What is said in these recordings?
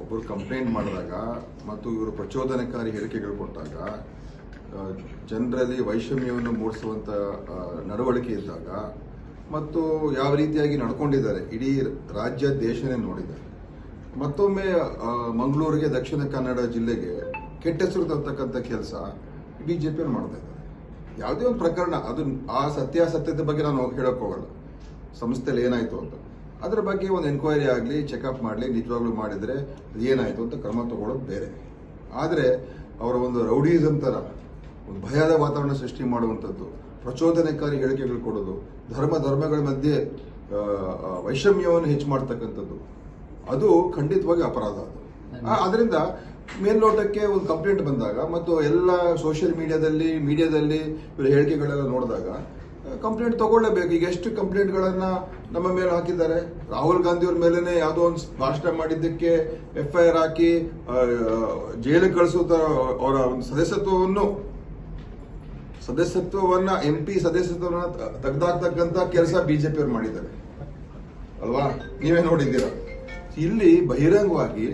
ಒಬ್ಬರು ಕಂಪ್ಲೇಂಟ್ ಮಾಡಿದಾಗ ಮತ್ತು ಇವರು ಪ್ರಚೋದನಕಾರಿ ಹೇಳಿಕೆಗಳು ಕೊಟ್ಟಾಗ ಜನರಲ್ಲಿ ವೈಷಮ್ಯವನ್ನು ಮೂಡಿಸುವಂತ ಆ, ನಡವಳಿಕೆ ಇದ್ದಾಗ ಮತ್ತು ಯಾವ ರೀತಿಯಾಗಿ ನಡ್ಕೊಂಡಿದ್ದಾರೆ ಇಡೀ ರಾಜ್ಯ ದೇಶನೇ ನೋಡಿದೆ ಮತ್ತೊಮ್ಮೆ ಮಂಗಳೂರಿಗೆ ದಕ್ಷಿಣ ಕನ್ನಡ ಜಿಲ್ಲೆಗೆ ಕೆಟ್ಟ ಹೆಸರು ತರ್ತಕ್ಕಂಥ ಕೆಲಸ ಬಿ ಜೆ ಬಿಜೆಪಿ ಮಾಡ್ತಾ ಇದ್ದಾರೆ. ಯಾವುದೇ ಒಂದು ಪ್ರಕರಣ ಅದು ಆ ಸತ್ಯಾಸತ್ಯದ ಬಗ್ಗೆ ನಾನು ಹೋಗಲ್ಲ. ಸಂಸ್ಥೆಯಲ್ಲಿ ಏನಾಯಿತು ಅಂತ. ಅದ್ರ ಬಗ್ಗೆ ಒಂದು ಎನ್ಕ್ವೈರಿ ಆಗಲಿ ಚೆಕಪ್ ಮಾಡಲಿ, ನಿಜವಾಗ್ಲೂ ಮಾಡಿದ್ರೆ ಏನಾಯ್ತು ಅಂತ ಕ್ರಮ ತಗೊಳ್ಳೋದು ಬೇರೆ. ಆದರೆ ಅವರ ಒಂದು ರೌಡಿಸಮ್ ತರ, ಒಂದು ಭಯದ ವಾತಾವರಣ ಸೃಷ್ಟಿ ಮಾಡುವಂಥದ್ದು, ಪ್ರಚೋದನಕಾರಿ ಹೇಳಿಕೆಗಳು ಕೊಡೋದು, ಧರ್ಮ, ಧರ್ಮಗಳ ಮಧ್ಯೆ ವೈಷಮ್ಯವನ್ನು ಹೆಚ್ಚು ಮಾಡ್ತಕ್ಕಂಥದ್ದು, ಅದು ಖಂಡಿತವಾಗಿ ಅಪರಾಧ ಅದು. ಅದರಿಂದ ಮೇಲ್ನೋಟಕ್ಕೆ ಒಂದು ಕಂಪ್ಲೇಂಟ್ ಬಂದಾಗ, ಮತ್ತು ಎಲ್ಲ ಸೋಷಿಯಲ್ ಮೀಡಿಯಾದಲ್ಲಿ ಮೀಡಿಯಾದಲ್ಲಿ ಇವರು ಹೇಳಿಕೆಗಳೆಲ್ಲ ನೋಡಿದಾಗ ಕಂಪ್ಲೇಂಟ್ ತಗೊಳ್ಳೇಬೇಕು. ಈಗ ಎಷ್ಟು ಕಂಪ್ಲೇಂಟ್ಗಳನ್ನ ನಮ್ಮ ಮೇಲೆ ಹಾಕಿದ್ದಾರೆ? ರಾಹುಲ್ ಗಾಂಧಿ ಅವ್ರ ಮೇಲೆನೆ ಯಾವುದೋ ಒಂದು ಭಾಷಣ ಮಾಡಿದ್ದಕ್ಕೆ ಎಫ್ ಐ ಆರ್ ಹಾಕಿ ಜೈಲಿಗೆ ಕಳಿಸುತ್ತ ಅವರ ಒಂದು ಸದಸ್ಯತ್ವವನ್ನು, ಸದಸ್ಯತ್ವವನ್ನ ಎಂ ಪಿ ಸದಸ್ಯತ್ವವನ್ನ ತೆಗೆದಾಕ್ತಕ್ಕಂತ ಕೆಲಸ ಬಿಜೆಪಿ ಅವ್ರು ಮಾಡಿದ್ದಾರೆ. ಅಲ್ವಾ? ನೀವೇ ನೋಡಿದ್ದೀರಾ? ಇಲ್ಲಿ ಬಹಿರಂಗವಾಗಿ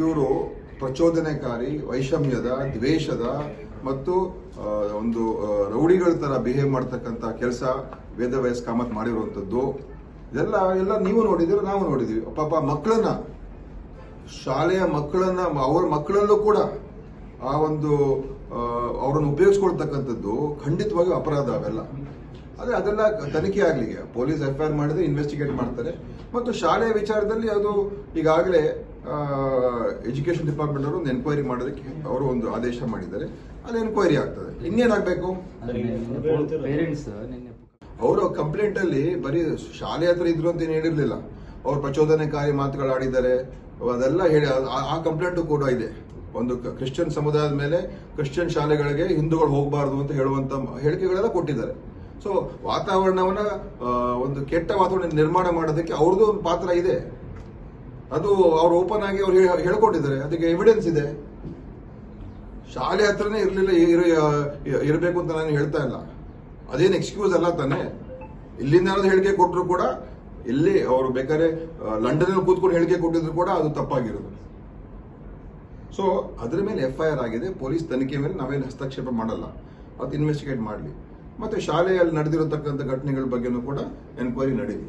ಇವರು ಪ್ರಚೋದನೆಕಾರಿ, ವೈಷಮ್ಯದ, ದ್ವೇಷದ ಮತ್ತು ಒಂದು ರೌಡಿಗಳ ತರ ಬಿಹೇವ್ ಮಾಡ್ತಕ್ಕಂಥ ಕೆಲಸ ವೇದ ವಯಸ್ ಕಾಮತ್ ಮಾಡಿರುವಂತದ್ದು. ಇದೆಲ್ಲ, ಎಲ್ಲ ನೀವು ನೋಡಿದಿರ ನಾವು ನೋಡಿದೀವಿ ಪಾಪ ಮಕ್ಕಳನ್ನ, ಶಾಲೆಯ ಮಕ್ಕಳನ್ನ, ಅವ್ರ ಮಕ್ಕಳಲ್ಲೂ ಕೂಡ ಆ ಒಂದು ಅವರನ್ನು ಉಪಯೋಗಿಸ್ಕೊಳ್ತಕ್ಕಂಥದ್ದು ಖಂಡಿತವಾಗಿ ಅಪರಾಧ ಅವೆಲ್ಲ. ಅದೇ ಅದೆಲ್ಲ ತನಿಖೆ ಆಗಲಿ ಪೊಲೀಸ್ ಎಫ್ ಐ ಆರ್ ಮಾಡಿದ್ರೆ ಇನ್ವೆಸ್ಟಿಗೇಟ್ ಮಾಡ್ತಾರೆ. ಮತ್ತು ಶಾಲೆಯ ವಿಚಾರದಲ್ಲಿ ಅದು ಈಗಾಗಲೇ ಎಜುಕೇಶನ್ ಡಿಪಾರ್ಟ್ಮೆಂಟ್ ಅವರು ಒಂದು ಎನ್ಕ್ವೈರಿ ಮಾಡೋದಕ್ಕೆ ಅವರು ಒಂದು ಆದೇಶ ಮಾಡಿದ್ದಾರೆ. ಅಲ್ಲಿ ಎನ್ಕ್ವೈರಿ ಆಗ್ತದೆ. ಇನ್ನೇನಾಗಬೇಕು? ಅವರು ಕಂಪ್ಲೇಂಟ್ ಅಲ್ಲಿ ಬರೀ ಶಾಲೆ ಹತ್ರ ಇದ್ರು ಅಂತ ಏನು ಹೇಳಿರ್ಲಿಲ್ಲ. ಅವ್ರು ಪ್ರಚೋದನೆಕಾರಿ ಮಾತುಗಳು ಆಡಿದ್ದಾರೆ. ಅದೆಲ್ಲ ಹೇಳಿ ಆ- ಕಂಪ್ಲೇಂಟು ಕಂಪ್ಲೇಂಟ್ ಕೂಡ ಇದೆ. ಒಂದು ಕ್ರಿಶ್ಚಿಯನ್ ಸಮುದಾಯದ ಮೇಲೆ ಕ್ರಿಶ್ಚಿಯನ್ ಶಾಲೆಗಳಿಗೆ ಹಿಂದೂಗಳು ಹೋಗಬಾರದು ಅಂತ ಹೇಳುವಂತ ಹೇಳಿಕೆಗಳೆಲ್ಲ ಕೊಟ್ಟಿದ್ದಾರೆ. ಸೊ ವಾತಾವರಣವನ್ನ ಒಂದು ಕೆಟ್ಟ ವಾತಾವರಣ ನಿರ್ಮಾಣ ಮಾಡೋದಕ್ಕೆ ಅವ್ರದ್ದು ಒಂದು ಪಾತ್ರ ಇದೆ. ಅದು ಅವ್ರು ಓಪನ್ ಆಗಿ ಅವ್ರು ಹೇಳ್- ಹೇಳ್ಕೊಂಡಿದ್ದಾರೆ ಅದಕ್ಕೆ ಎವಿಡೆನ್ಸ್ ಇದೆ. ಶಾಲೆ ಹತ್ರನೇ ಇರಲಿಲ್ಲ ಇರಬೇಕು ಅಂತ ನಾನು ಹೇಳ್ತಾ ಇಲ್ಲ. ಅದೇನು ಎಕ್ಸ್ಕ್ಯೂಸ್ ಅಲ್ಲ ತಾನೆ. ಇಲ್ಲಿಂದ ಹೇಳಿಕೆ ಕೊಟ್ಟರು ಕೂಡ, ಇಲ್ಲಿ ಅವರು ಬೇಕಾದ್ರೆ ಲಂಡನ್ ಕೂತ್ಕೊಂಡು ಹೇಳಿಕೆ ಕೊಟ್ಟಿದ್ರು ಕೂಡ ಅದು ತಪ್ಪಾಗಿರೋದು. ಸೊ ಅದ್ರ ಮೇಲೆ ಎಫ್ ಐ ಆರ್ ಆಗಿದೆ. ಪೊಲೀಸ್ ತನಿಖೆ ಮೇಲೆ ನಾವೇನು ಹಸ್ತಕ್ಷೇಪ ಮಾಡಲ್ಲ. ಅದು ಇನ್ವೆಸ್ಟಿಗೇಟ್ ಮಾಡಲಿ. ಮತ್ತೆ ಶಾಲೆಯಲ್ಲಿ ನಡೆದಿರತಕ್ಕಂಥ ಘಟನೆಗಳ ಬಗ್ಗೆನೂ ಕೂಡ ಎನ್ಕ್ವೈರಿ ನಡೀಲಿ.